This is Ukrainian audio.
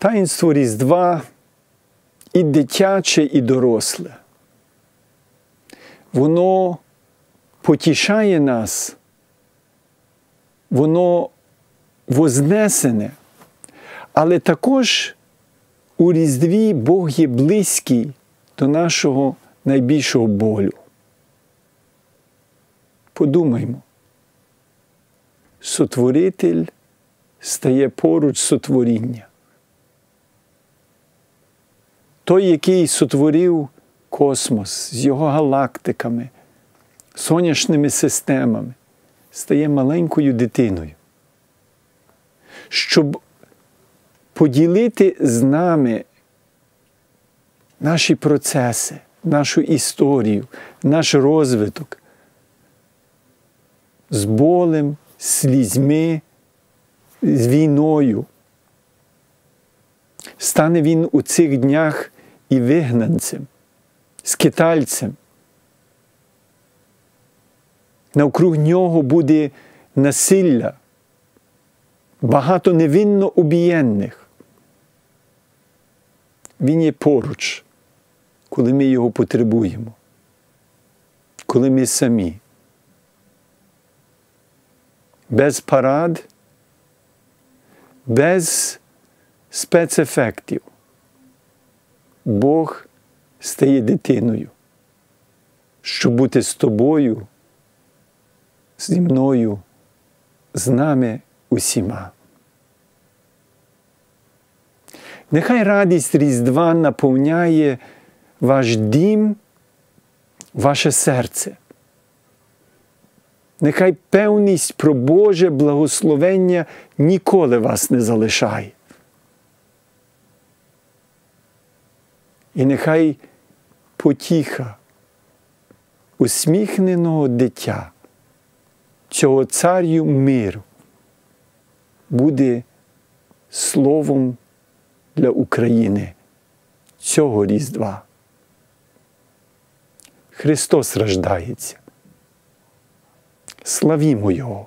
Таїнство Різдва і дитяче, і доросле. Воно потішає нас, воно вознесене, але також у Різдві Бог є близький до нашого найбільшого болю. Подумаймо, сотворитель стає поруч сотворіння. Той, який сотворив космос з його галактиками, сонячними системами, стає маленькою дитиною. Щоб поділити з нами наші процеси, нашу історію, наш розвиток з болем, слізьми, з війною. Стане він у цих днях і вигнанцем, скитальцем. Навкруг нього буде насилля, багато невинно убієнних. Він є поруч, коли ми його потребуємо, коли ми самі. Без парад, без спецефектів. Бог стає дитиною, щоб бути з тобою, зі мною, з нами усіма. Нехай радість Різдва наповняє ваш дім, ваше серце. Нехай певність про Боже благословення ніколи вас не залишає. І нехай потіха усміхненого дитя цього царю миру буде словом для України цього Різдва. Христос рождається. Славімо Його!